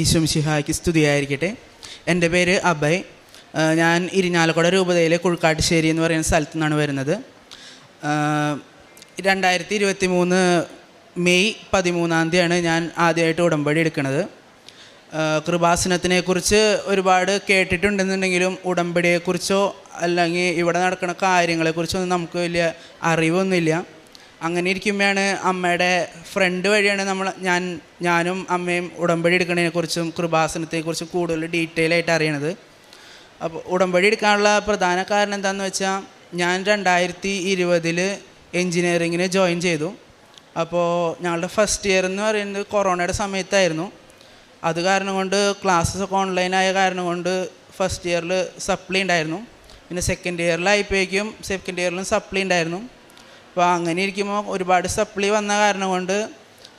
ഈശ്വംശിഹായ്ക്ക് സ്തുതിയായിരിക്കട്ടെ. എന്റെ പേര് അഭയ് ഞാൻ ഇരിഞ്ഞാലക്കുട രൂപതയിലെ കുഴുക്കാട്ടുശ്ശേരി എന്ന് പറയുന്ന സ്ഥലത്തു നിന്നാണ് വരുന്നത്. രണ്ടായിരത്തി ഇരുപത്തി മൂന്ന് മെയ് പതിമൂന്നാം തീയതിയാണ് ഞാൻ ആദ്യമായിട്ട് ഉടമ്പടി എടുക്കുന്നത്. കൃപാസനത്തിനെക്കുറിച്ച് ഒരുപാട് കേട്ടിട്ടുണ്ടെന്നുണ്ടെങ്കിലും ഉടമ്പടിയെക്കുറിച്ചോ അല്ലെങ്കിൽ ഇവിടെ നടക്കുന്ന കാര്യങ്ങളെക്കുറിച്ചൊന്നും നമുക്ക് വലിയ അറിവൊന്നുമില്ല. അങ്ങനെ ഇരിക്കുമ്പോഴാണ് അമ്മയുടെ ഫ്രണ്ട് വഴിയാണ് നമ്മൾ ഞാൻ ഞാനും അമ്മയും ഉടമ്പടി എടുക്കുന്നതിനെക്കുറിച്ചും കൃപാസനത്തെക്കുറിച്ചും കൂടുതൽ ഡീറ്റെയിൽ ആയിട്ട് അറിയണത്. അപ്പോൾ ഉടമ്പടി എടുക്കാനുള്ള പ്രധാന കാരണം എന്താണെന്ന് വെച്ചാൽ ഞാൻ രണ്ടായിരത്തി ഇരുപതിൽ എൻജിനീയറിങ്ങിന് ജോയിൻ ചെയ്തു. അപ്പോൾ ഞങ്ങളുടെ ഫസ്റ്റ് ഇയർ എന്ന് പറയുന്നത് കൊറോണയുടെ സമയത്തായിരുന്നു. അത് കാരണം കൊണ്ട് ക്ലാസ്സസ് ഒക്കെ ഓൺലൈനായ കാരണം കൊണ്ട് ഫസ്റ്റ് ഇയറിൽ സപ്ലി ഉണ്ടായിരുന്നു. പിന്നെ സെക്കൻഡ് ഇയറിലായപ്പോഴേക്കും സെക്കൻഡ് ഇയറിലും സപ്ലി ഉണ്ടായിരുന്നു. അപ്പോൾ അങ്ങനെ ഇരിക്കുമ്പോൾ ഒരുപാട് സപ്ലി വന്ന കാരണം കൊണ്ട്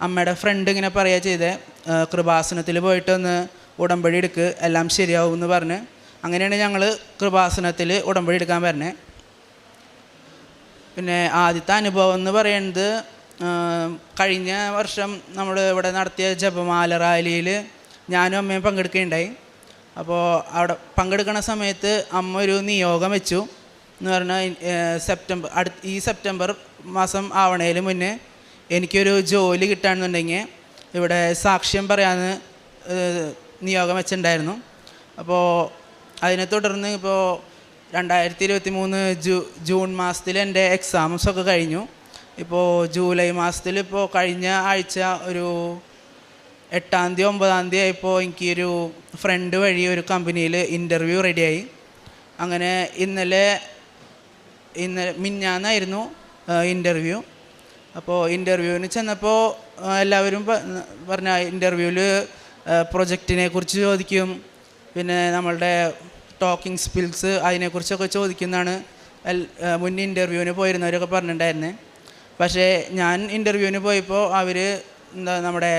അമ്മയുടെ ഫ്രണ്ട് ഇങ്ങനെ പറയുക ചെയ്തേ "ആ, കൃപാസനത്തിൽ പോയിട്ടൊന്ന് ഉടമ്പടി എടുക്ക് എല്ലാം ശരിയാവും എന്ന് പറഞ്ഞ്. അങ്ങനെയാണ് ഞങ്ങൾ കൃപാസനത്തിൽ ഉടമ്പടി എടുക്കാൻ പറഞ്ഞത് പിന്നെ ആദ്യത്തെ അനുഭവം എന്ന് പറയുന്നത് കഴിഞ്ഞ വർഷം നമ്മൾ ഇവിടെ നടത്തിയ ജപമാല റാലിയിൽ ഞാനും അമ്മയും പങ്കെടുക്കുകയുണ്ടായി. അപ്പോൾ അവിടെ പങ്കെടുക്കുന്ന സമയത്ത് അമ്മ ഒരു നിയോഗം വെച്ചു. എന്ന് പറഞ്ഞാൽ സെപ്റ്റംബർ അടുത്ത് ഈ സെപ്റ്റംബർ മാസം ആവണേലും മുന്നേ എനിക്കൊരു ജോലി കിട്ടുകയാണെന്നുണ്ടെങ്കിൽ ഇവിടെ സാക്ഷ്യം പറയാമെന്ന് നിയോഗം വെച്ചിട്ടുണ്ടായിരുന്നു അപ്പോൾ അതിനെ തുടർന്ന് ഇപ്പോൾ രണ്ടായിരത്തി ഇരുപത്തി മൂന്ന് ജൂ ജൂൺ മാസത്തിൽ എന്റെ എക്സാംസൊക്കെ കഴിഞ്ഞു. ഇപ്പോൾ ജൂലൈ മാസത്തിൽ ഇപ്പോൾ കഴിഞ്ഞ ആഴ്ച ഒരു എട്ടാം തീയതി ഒമ്പതാം തീയതി ആയപ്പോൾ എനിക്കൊരു ഫ്രണ്ട് വഴി ഒരു കമ്പനിയിൽ ഇന്റർവ്യൂ റെഡിയായി അങ്ങനെ ഇന്നലെ ഇന്നലെ മിന്നാന്നായിരുന്നു ഇന്റർവ്യൂ അപ്പോൾ ഇന്റർവ്യൂവിന് ചെന്നപ്പോൾ എല്ലാവരും പറഞ്ഞ ഇന്റർവ്യൂവിൽ പ്രൊജക്റ്റിനെ കുറിച്ച് ചോദിക്കും. പിന്നെ നമ്മളുടെ ടോക്കിംഗ് സ്കിൽസ് അതിനെക്കുറിച്ചൊക്കെ ചോദിക്കുന്നതാണ്. മുൻ ഇന്റർവ്യൂവിന് പോയിരുന്നവരൊക്കെ പറഞ്ഞിട്ടുണ്ടായിരുന്നേ. പക്ഷേ ഞാൻ ഇന്റർവ്യൂവിന് പോയപ്പോൾ അവർ എന്താ നമ്മുടെ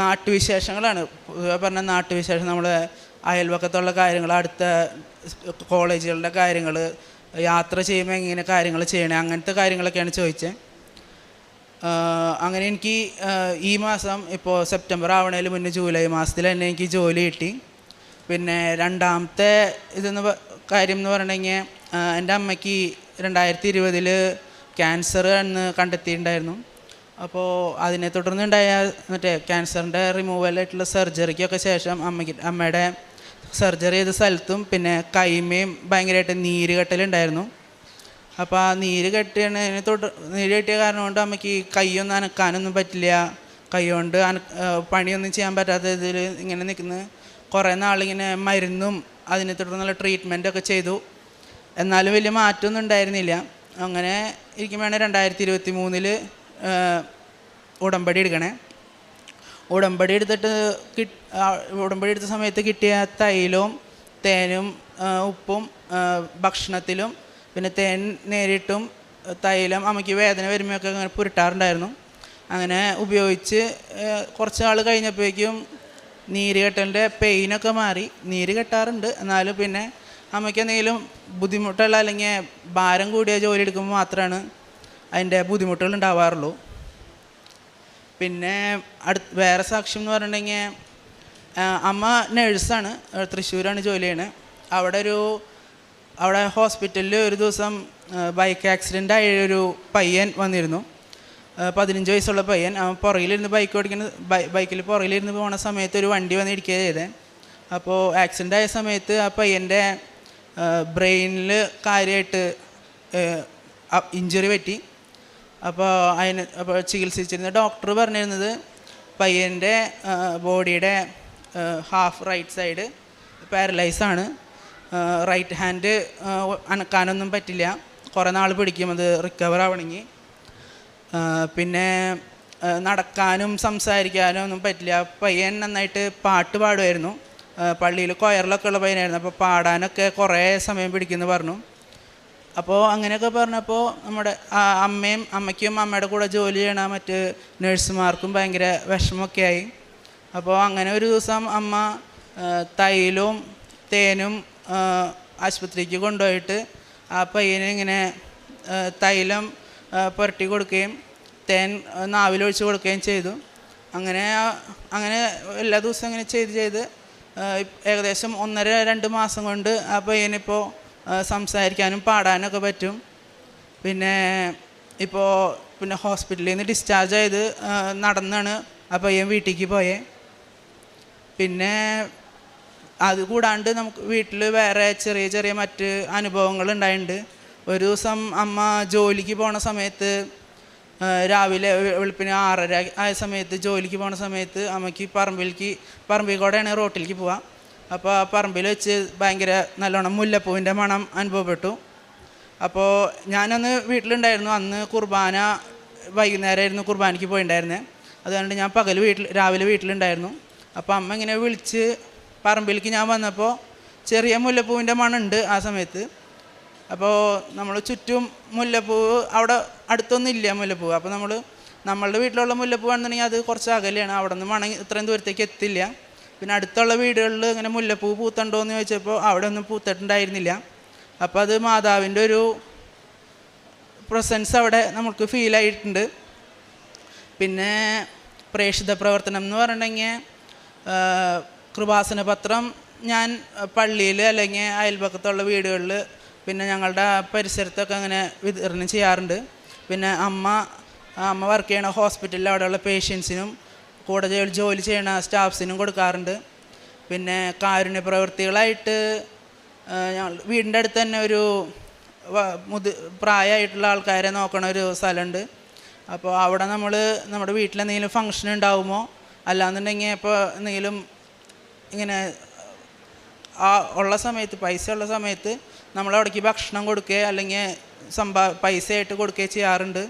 നാട്ടുവിശേഷങ്ങളാണ്. പറഞ്ഞ നാട്ടുവിശേഷം നമ്മൾ അയൽവക്കത്തുള്ള കാര്യങ്ങൾ അടുത്ത കോളേജുകളുടെ കാര്യങ്ങൾ യാത്ര ചെയ്യുമ്പോൾ എങ്ങനെ കാര്യങ്ങൾ ചെയ്യണേ? അങ്ങനത്തെ കാര്യങ്ങളൊക്കെയാണ് ചോദിച്ചത് അങ്ങനെ എനിക്ക് ഈ മാസം ഇപ്പോൾ സെപ്റ്റംബർ ആവണേലും മുന്നേ ജൂലൈ മാസത്തിൽ തന്നെ എനിക്ക് ജോലി കിട്ടി. പിന്നെ രണ്ടാമത്തെ ഇതെന്ന് കാര്യം എന്ന് പറഞ്ഞെങ്കിൽ എന്റെ അമ്മയ്ക്ക് രണ്ടായിരത്തി ഇരുപതിൽ ക്യാൻസർ എന്ന് കണ്ടെത്തിയിട്ടുണ്ടായിരുന്നു. അപ്പോൾ അതിനെ തുടർന്നുണ്ടായ മറ്റേ ക്യാൻസറിന്റെ റിമൂവലായിട്ടുള്ള സർജറിക്കൊക്കെ ശേഷം അമ്മയ്ക്ക് അമ്മയുടെ സർജറി ചെയ്ത സ്ഥലത്തും പിന്നെ കൈമയും ഭയങ്കരമായിട്ട് നീര് കെട്ടലുണ്ടായിരുന്നു. അപ്പോൾ ആ നീര് കെട്ടിയതിന് തൊട്ട് നീര് കെട്ടിയ കാരണം കൊണ്ട് അമ്മയ്ക്ക് ഈ കൈയൊന്നും അനക്കാനൊന്നും പറ്റില്ല. കൈ കൊണ്ട് അന പണിയൊന്നും ചെയ്യാൻ പറ്റാത്ത ഇതിൽ ഇങ്ങനെ നിൽക്കുന്ന കുറേ നാളിങ്ങനെ മരുന്നും അതിനെ തുടർന്നുള്ള ട്രീറ്റ്മെന്റ് ഒക്കെ ചെയ്തു. എന്നാലും വലിയ മാറ്റമൊന്നും ഉണ്ടായിരുന്നില്ല. അങ്ങനെ ഇരിക്കുമ്പോഴാണ് രണ്ടായിരത്തി ഇരുപത്തി മൂന്നിൽ ഉടമ്പടി എടുക്കണേ. ഉടമ്പടി എടുത്തിട്ട് കിട്ട് ഉടമ്പടി എടുത്ത സമയത്ത് കിട്ടിയ തൈലവും തേനും ഉപ്പും ഭക്ഷണത്തിലും പിന്നെ തേൻ നേരിട്ടും തൈലം അമ്മയ്ക്ക് വേദന വരുമ്പോഴൊക്കെ അങ്ങനെ പുരട്ടാറുണ്ടായിരുന്നു. അങ്ങനെ ഉപയോഗിച്ച് കുറച്ച് നാൾ കഴിഞ്ഞപ്പോഴേക്കും നീര് കെട്ടലിന്റെ പെയിനൊക്കെ മാറി. നീര് കെട്ടാറുണ്ട്. എന്നാലും പിന്നെ അമ്മയ്ക്ക് എന്തെങ്കിലും ബുദ്ധിമുട്ടുള്ള അല്ലെങ്കിൽ ഭാരം കൂടിയ ജോലി എടുക്കുമ്പോൾ മാത്രമാണ് അതിന്റെ ബുദ്ധിമുട്ടുകൾ ഉണ്ടാവാറുള്ളൂ. പിന്നെ അടുത്ത് വേറെ സാക്ഷ്യം എന്ന് പറഞ്ഞിട്ടുണ്ടെങ്കിൽ അമ്മ നേഴ്സാണ് തൃശ്ശൂരാണ് ജോലി ചെയ്യണത് അവിടെ ഒരു അവിടെ ഹോസ്പിറ്റലിൽ ഒരു ദിവസം ബൈക്ക് ആക്സിഡന്റ് ആയ ഒരു പയ്യൻ വന്നിരുന്നു. പതിനഞ്ച് വയസ്സുള്ള പയ്യൻ. അവൻ പുറകിലിരുന്ന് ബൈക്ക് ഓടിക്കുന്ന ബൈക്കിൽ പുറകിലിരുന്ന് പോണ സമയത്ത് ഒരു വണ്ടി വന്ന് ഇടിക്കുക ചെയ്തേ. അപ്പോൾ ആക്സിഡന്റ് ആയ സമയത്ത് ആ പയ്യന്റെ ബ്രെയിനിൽ കാര്യമായിട്ട് ഇഞ്ചുറി പറ്റി. അപ്പോൾ അതിന് അപ്പോൾ ചികിത്സിച്ചിരുന്ന ഡോക്ടർ പറഞ്ഞിരുന്നത് പയ്യന്റെ ബോഡിയുടെ ഹാഫ് റൈറ്റ് സൈഡ് പാരലൈസാണ് റൈറ്റ് ഹാൻഡ് അനക്കാനൊന്നും പറ്റില്ല. കുറേ നാൾ പിടിക്കും അത് റിക്കവർ ആവണമെങ്കിൽ പിന്നെ നടക്കാനും സംസാരിക്കാനും ഒന്നും പറ്റില്ല. പയ്യൻ നന്നായിട്ട് പാട്ട് പാടുമായിരുന്നു പള്ളിയിൽ കൊയറിലൊക്കെ ഉള്ള പയ്യനായിരുന്നു. അപ്പോൾ പാടാനൊക്കെ കുറേ സമയം പിടിക്കുമെന്ന് പറഞ്ഞു. അപ്പോൾ അങ്ങനെയൊക്കെ പറഞ്ഞപ്പോൾ നമ്മുടെ അമ്മയും അമ്മയ്ക്കും അമ്മയുടെ കൂടെ ജോലി ചെയ്യണ മറ്റ് നഴ്സുമാർക്കും ഭയങ്കര വിഷമമൊക്കെ ആയി അപ്പോൾ അങ്ങനെ ഒരു ദിവസം അമ്മ തൈലും തേനും ആശുപത്രിക്ക് കൊണ്ടുപോയിട്ട് ആ പയ്യന് ഇങ്ങനെ തൈലം പുരട്ടി കൊടുക്കുകയും തേൻ നാവിലൊഴിച്ച് കൊടുക്കുകയും ചെയ്തു. അങ്ങനെ അങ്ങനെ എല്ലാ ദിവസവും ഇങ്ങനെ ചെയ്ത് ചെയ്ത് ഏകദേശം ഒന്നര രണ്ട് മാസം കൊണ്ട് ആ പയ്യനിപ്പോൾ സംസാരിക്കാനും പാടാനൊക്കെ പറ്റും. പിന്നെ ഇപ്പോൾ പിന്നെ ഹോസ്പിറ്റലിൽ നിന്ന് ഡിസ്ചാർജ് ചെയ്ത് നടന്നാണ് ആ പയ്യൻ വീട്ടിലേക്ക് പോയേ. പിന്നെ അത് കൂടാണ്ട് നമുക്ക് വീട്ടിൽ വേറെ ചെറിയ ചെറിയ മറ്റ് അനുഭവങ്ങൾ ഉണ്ടായിട്ടുണ്ട് ഒരു ദിവസം അമ്മ ജോലിക്ക് പോണ സമയത്ത് രാവിലെ വെളുപ്പിന് ആറര ആയ സമയത്ത് ജോലിക്ക് പോണ സമയത്ത് അമ്മയ്ക്ക് പറമ്പിലേക്ക് പറമ്പിൽ കൂടെയാണ് റോട്ടിലേക്ക് പോവുക അപ്പോൾ ആ പറമ്പിൽ വെച്ച് ഭയങ്കര നല്ലോണം മുല്ലപ്പൂവിന്റെ മണം അനുഭവപ്പെട്ടു. അപ്പോൾ ഞാനന്ന് വീട്ടിലുണ്ടായിരുന്നു. അന്ന് കുർബാന വൈകുന്നേരമായിരുന്നു കുർബാനയ്ക്ക് പോയിണ്ടായിരുന്നത് അതുകൊണ്ട് ഞാൻ പകൽ വീട്ടിൽ രാവിലെ വീട്ടിലുണ്ടായിരുന്നു. അപ്പോൾ അമ്മ ഇങ്ങനെ വിളിച്ച് പറമ്പിലേക്ക് ഞാൻ വന്നപ്പോൾ ചെറിയ മുല്ലപ്പൂവിന്റെ മണമുണ്ട് ആ സമയത്ത്. അപ്പോൾ നമ്മൾ ചുറ്റും മുല്ലപ്പൂവ് അവിടെ അടുത്തൊന്നും ഇല്ല മുല്ലപ്പൂവ് അപ്പോൾ നമ്മൾ നമ്മളുടെ വീട്ടിലുള്ള മുല്ലപ്പൂ ആണെന്നുണ്ടെങ്കിൽ അത് കുറച്ച് അകലെയാണ്. അവിടെ നിന്ന് മണം ഇത്രയും ദൂരത്തേക്ക് എത്തില്ല. പിന്നെ അടുത്തുള്ള വീടുകളിൽ ഇങ്ങനെ മുല്ലപ്പൂ പൂത്തുണ്ടോ എന്ന് ചോദിച്ചപ്പോൾ അവിടെ ഒന്നും പൂത്തിട്ടുണ്ടായിരുന്നില്ല. അപ്പോൾ അത് മാതാവിന്റെ ഒരു പ്രസൻസ് അവിടെ നമുക്ക് ഫീൽ ആയിട്ടുണ്ട്. പിന്നെ പ്രേക്ഷിത പ്രവർത്തനം എന്ന് പറഞ്ഞിട്ടുണ്ടെങ്കിൽ കൃപാസന പത്രം ഞാൻ പള്ളിയിൽ അല്ലെങ്കിൽ അയൽപക്കത്തുള്ള വീടുകളിൽ പിന്നെ ഞങ്ങളുടെ പരിസരത്തൊക്കെ അങ്ങനെ വിതരണം ചെയ്യാറുണ്ട്. പിന്നെ അമ്മ അമ്മ വർക്ക് ചെയ്യണ ഹോസ്പിറ്റലിൽ അവിടെയുള്ള പേഷ്യൻസിനും കൂടെ ജോലി ചെയ്യണ സ്റ്റാഫ്സിനും കൊടുക്കാറുണ്ട്. പിന്നെ കാരുണ്യ പ്രവൃത്തികളായിട്ട് ഞങ്ങൾ വീടിന്റെ അടുത്ത് തന്നെ ഒരു മുതി പ്രായമായിട്ടുള്ള ആൾക്കാരെ നോക്കണ ഒരു സ്ഥലമുണ്ട്. അപ്പോൾ അവിടെ നമ്മൾ നമ്മുടെ വീട്ടിലെന്തെങ്കിലും ഫങ്ഷൻ ഉണ്ടാവുമോ? അല്ലാന്നുണ്ടെങ്കിൽ ഇപ്പോൾ എന്തെങ്കിലും ഇങ്ങനെ ആ ഉള്ള സമയത്ത് പൈസ ഉള്ള സമയത്ത് നമ്മൾ അവിടേക്ക് ഭക്ഷണം കൊടുക്കുക അല്ലെങ്കിൽ സമ്പാ പൈസ ആയിട്ട് കൊടുക്കുകയോ ചെയ്യാറുണ്ട്.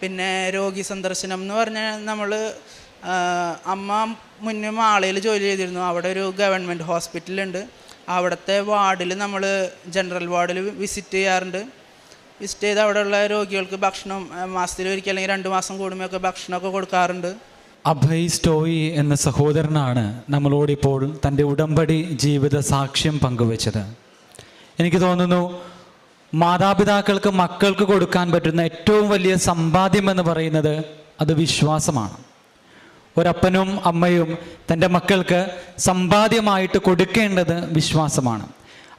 പിന്നെ രോഗി സന്ദർശനം എന്ന് പറഞ്ഞാൽ നമ്മൾ അമ്മ മുന്നേ മാളയിൽ ജോലി ചെയ്തിരുന്നു. അവിടെ ഒരു ഗവൺമെന്റ് ഹോസ്പിറ്റലുണ്ട്. അവിടുത്തെ വാർഡിൽ നമ്മൾ ജനറൽ വാർഡിൽ വിസിറ്റ് ചെയ്യാറുണ്ട്. വിസിറ്റ് ചെയ്ത് അവിടെയുള്ള രോഗികൾക്ക് ഭക്ഷണം മാസത്തിൽ ഒരിക്കൽ അല്ലെങ്കിൽ രണ്ട് മാസം കൂടുമ്പോഴൊക്കെ ഭക്ഷണമൊക്കെ കൊടുക്കാറുണ്ട്. അഭയ് സ്റ്റോയി എന്ന സഹോദരനാണ് നമ്മളോടിപ്പോൾ തന്റെ ഉടമ്പടി ജീവിത സാക്ഷ്യം പങ്കുവച്ചത്. എനിക്ക് തോന്നുന്നു മാതാപിതാക്കൾക്ക് മക്കൾക്ക് കൊടുക്കാൻ പറ്റുന്ന ഏറ്റവും വലിയ സമ്പാദ്യം എന്ന് പറയുന്നത് അത് വിശ്വാസമാണ്. ഒരപ്പനും അമ്മയും തന്റെ മക്കൾക്ക് സമ്പാദ്യമായിട്ട് കൊടുക്കേണ്ടത് വിശ്വാസമാണ്.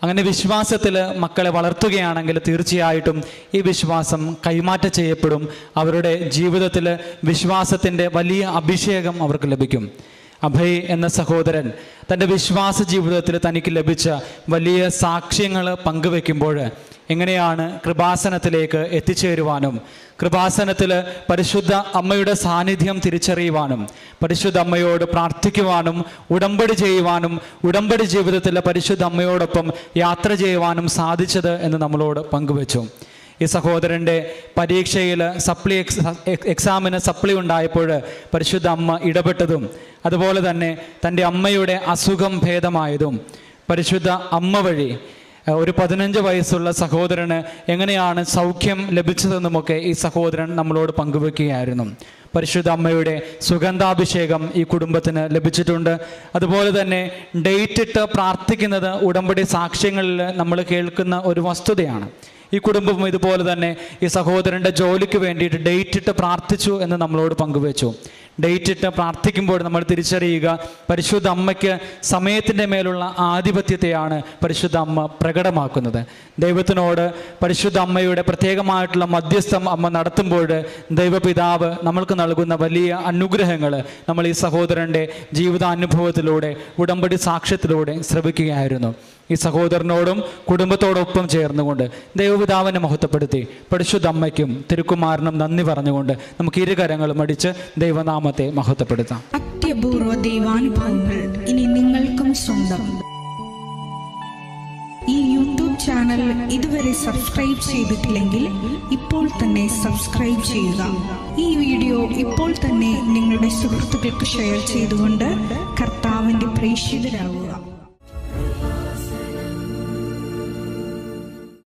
അങ്ങനെ വിശ്വാസത്തിൽ മക്കളെ വളർത്തുകയാണെങ്കിൽ തീർച്ചയായിട്ടും ഈ വിശ്വാസം കൈമാറ്റം ചെയ്യപ്പെടും. അവരുടെ ജീവിതത്തിൽ വിശ്വാസത്തിന്റെ വലിയ അഭിഷേകം അവർക്ക് ലഭിക്കും. അഭയ് എന്ന സഹോദരൻ തന്റെ വിശ്വാസ ജീവിതത്തിൽ തനിക്ക് ലഭിച്ച വലിയ സാക്ഷ്യങ്ങൾ പങ്കുവെക്കുമ്പോൾ എങ്ങനെയാണ് കൃപാസനത്തിലേക്ക് എത്തിച്ചേരുവാനും കൃപാസനത്തിൽ പരിശുദ്ധ അമ്മയുടെ സാന്നിധ്യം തിരിച്ചറിയുവാനും പരിശുദ്ധ അമ്മയോട് പ്രാർത്ഥിക്കുവാനും ഉടമ്പടി ചെയ്യുവാനും ഉടമ്പടി ജീവിതത്തിലെ പരിശുദ്ധ അമ്മയോടൊപ്പം യാത്ര ചെയ്യുവാനും സാധിച്ചത് എന്ന് നമ്മളോട് പങ്കുവച്ചു. ഈ സഹോദരന്റെ പരീക്ഷയിൽ സപ്ലി എക്സ് എക്സാമിന് സപ്ലി ഉണ്ടായപ്പോൾ പരിശുദ്ധ അമ്മ ഇടപെട്ടതും അതുപോലെ തന്നെ തന്റെ അമ്മയുടെ അസുഖം ഭേദമായതും പരിശുദ്ധ അമ്മ വഴി ഒരു പതിനഞ്ച് വയസ്സുള്ള സഹോദരന് എങ്ങനെയാണ് സൗഖ്യം ലഭിച്ചതെന്നുമൊക്കെ ഈ സഹോദരൻ നമ്മളോട് പങ്കുവെക്കുകയായിരുന്നു. പരിശുദ്ധ അമ്മയുടെ സുഗന്ധാഭിഷേകം ഈ കുടുംബത്തിന് ലഭിച്ചിട്ടുണ്ട്. അതുപോലെ തന്നെ ഡേറ്റ് ഇട്ട് പ്രാർത്ഥിക്കുന്നത് ഉടമ്പടി സാക്ഷ്യങ്ങളിൽ നമ്മൾ കേൾക്കുന്ന ഒരു വസ്തുതയാണ്. ഈ കുടുംബം ഇതുപോലെ തന്നെ ഈ സഹോദരന്റെ ജോലിക്ക് വേണ്ടിയിട്ട് ഡേറ്റ് ഇട്ട് പ്രാർത്ഥിച്ചു എന്ന് നമ്മളോട് പങ്കുവച്ചു. ഡേറ്റ് ഇട്ട് പ്രാർത്ഥിക്കുമ്പോൾ നമ്മൾ തിരിച്ചറിയുക പരിശുദ്ധ അമ്മയ്ക്ക് സമയത്തിന്റെ മേലുള്ള ആധിപത്യത്തെയാണ് പരിശുദ്ധ അമ്മ പ്രകടമാക്കുന്നത്. ദൈവത്തിനോട് പരിശുദ്ധ അമ്മയുടെ പ്രത്യേകമായിട്ടുള്ള മധ്യസ്ഥം അമ്മ നടത്തുമ്പോൾ ദൈവപിതാവ് നമ്മൾക്ക് നൽകുന്ന വലിയ അനുഗ്രഹങ്ങൾ നമ്മൾ ഈ സഹോദരന്റെ ജീവിതാനുഭവത്തിലൂടെ ഉടമ്പടി സാക്ഷ്യത്തിലൂടെ ശ്രവിക്കുകയായിരുന്നു. ഈ സഹോദരനോടും കുടുംബത്തോടൊപ്പം ചേർന്നുകൊണ്ട് ദൈവപിതാവിനെ മഹത്വപ്പെടുത്തി പരിശുദ്ധ അമ്മയ്ക്കും തിരുക്കുമാരനും നന്ദി പറഞ്ഞുകൊണ്ട് നമുക്ക് ഇരുകരങ്ങളും അടിച്ച് ദൈവനാമത്തെ മഹത്വപ്പെടുത്താം. അത്യപൂർവ ദൈവാനുഭവങ്ങൾ ഇനി നിങ്ങൾക്കും സ്വന്തം. ഈ യൂട്യൂബ് ചാനൽ ഇതുവരെ സബ്സ്ക്രൈബ് ചെയ്തിട്ടില്ലെങ്കിൽ ഇപ്പോൾ തന്നെ സബ്സ്ക്രൈബ് ചെയ്യുക. ഈ വീഡിയോ ഇപ്പോൾ തന്നെ നിങ്ങളുടെ സുഹൃത്തുക്കൾക്ക് ഷെയർ ചെയ്തുകൊണ്ട് കർത്താവിന്റെ പ്രേക്ഷിതരാകുക